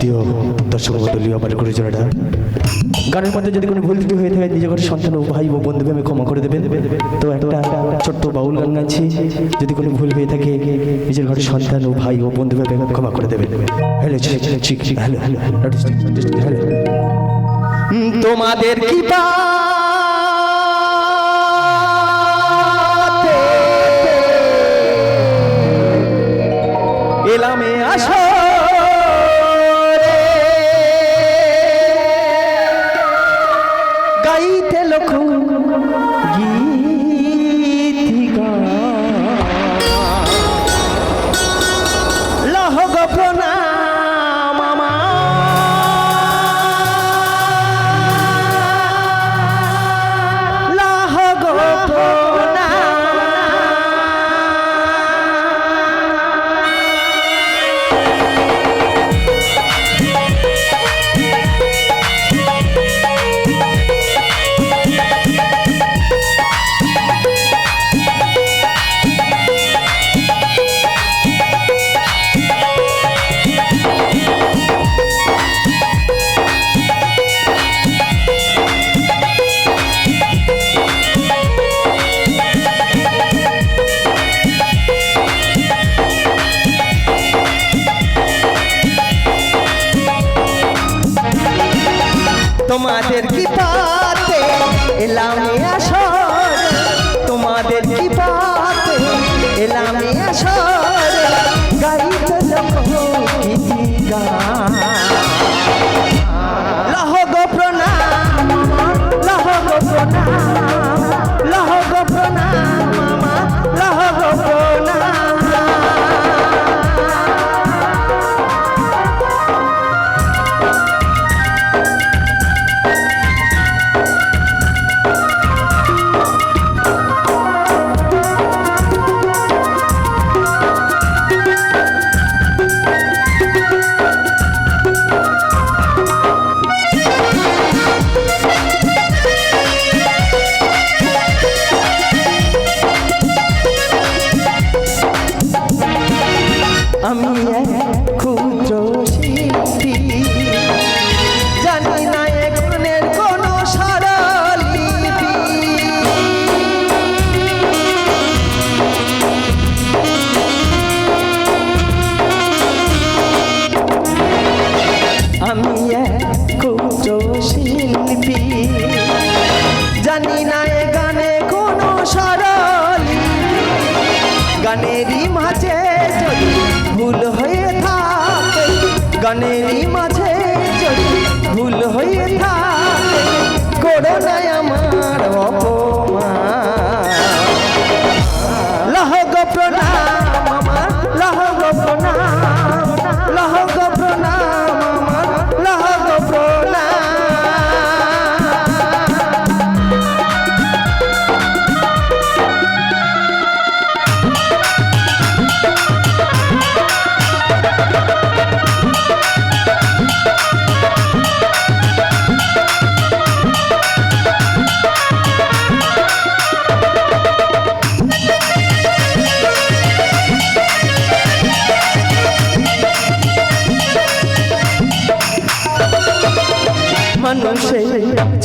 শ্রদ্ধীয় দর্শক মন্ডলী আমার গুরুজনেরা গানের মধ্যে যদি কোনো ভুল ত্রুটি হয়ে থাকে নিজের ঘরের সন্তান ও ভাই ও বন্ধুকে আমি ক্ষমা করে দেবেন তো একটা ছোট্ট বাউল গান গাচ্ছি যদি কোনো ভুল হয়ে থাকে নিজের ঘরের সন্তান ও ভাই ও বন্ধুকে আমি ক্ষমা করে দেবেন হ্যালো হ্যালো হ্যালো হ্যালো তোমাদের কি তোমাদের কি গানেরই মাঝে যদি ভুল হয়ে থাকে করো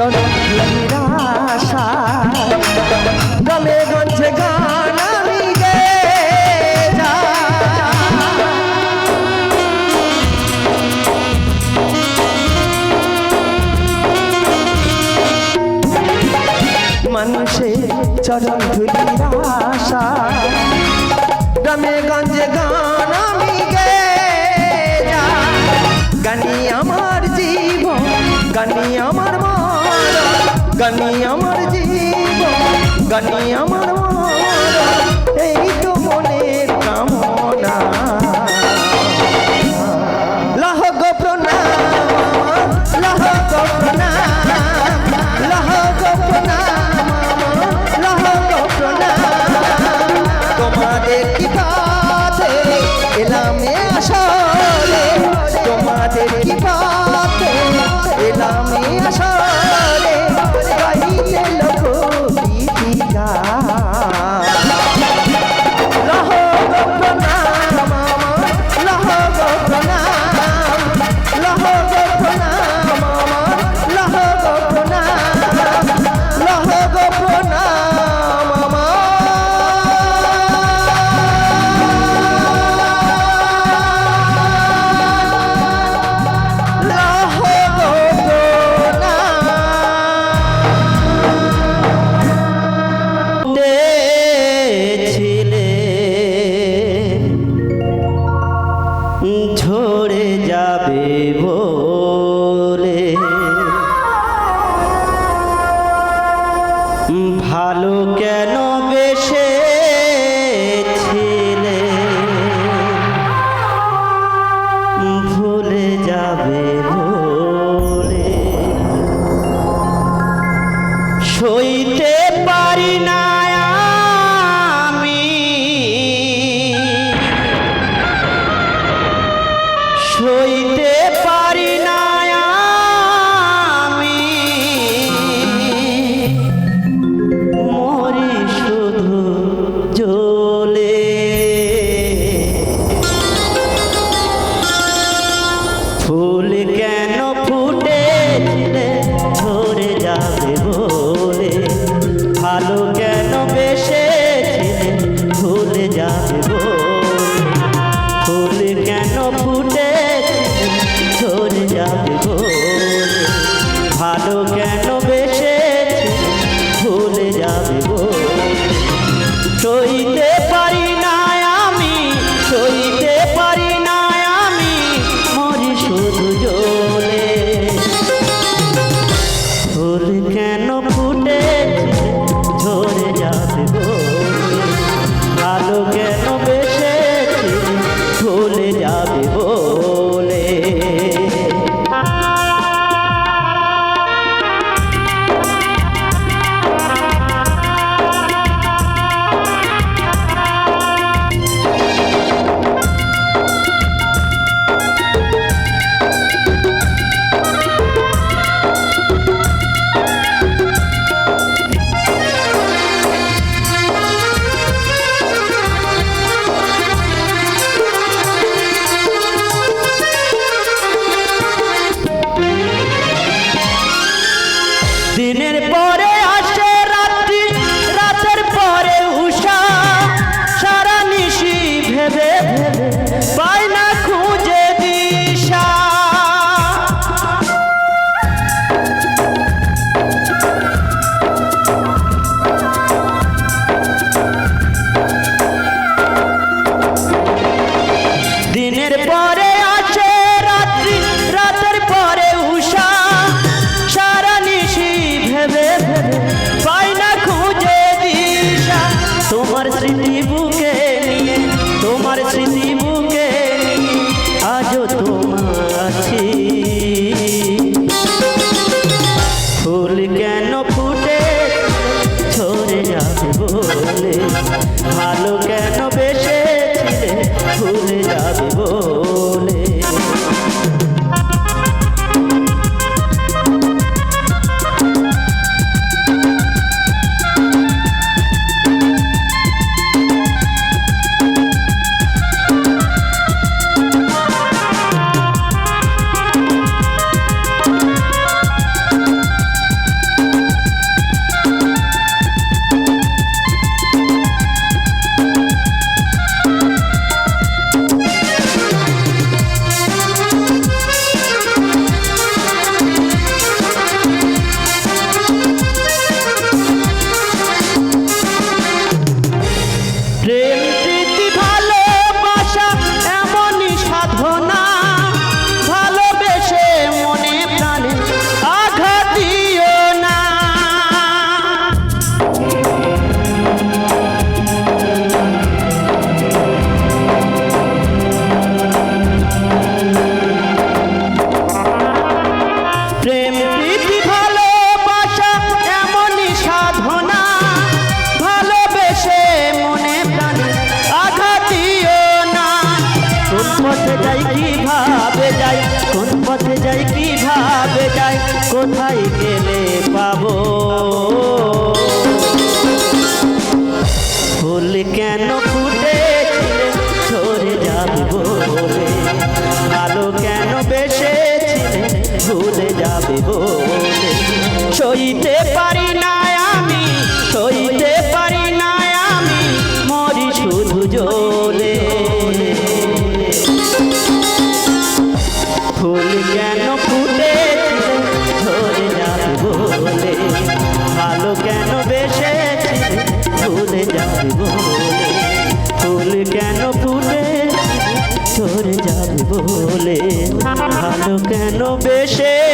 জনশা গলে গঞ্জে গান আমি গেয়ে মানুষের চরণ ধুলির আশা। গ্রামে গঞ্জে গান গানি আমার জীবন গানি হলে ভালো কেন যায় কীভাবে যাই কোথায় গেলে পাবো? ফুল কেন ফুটে, ঝরে যাব আলো কেন বেসে ভুলে যাবে সইতে পারি ভালো কেন বেশে?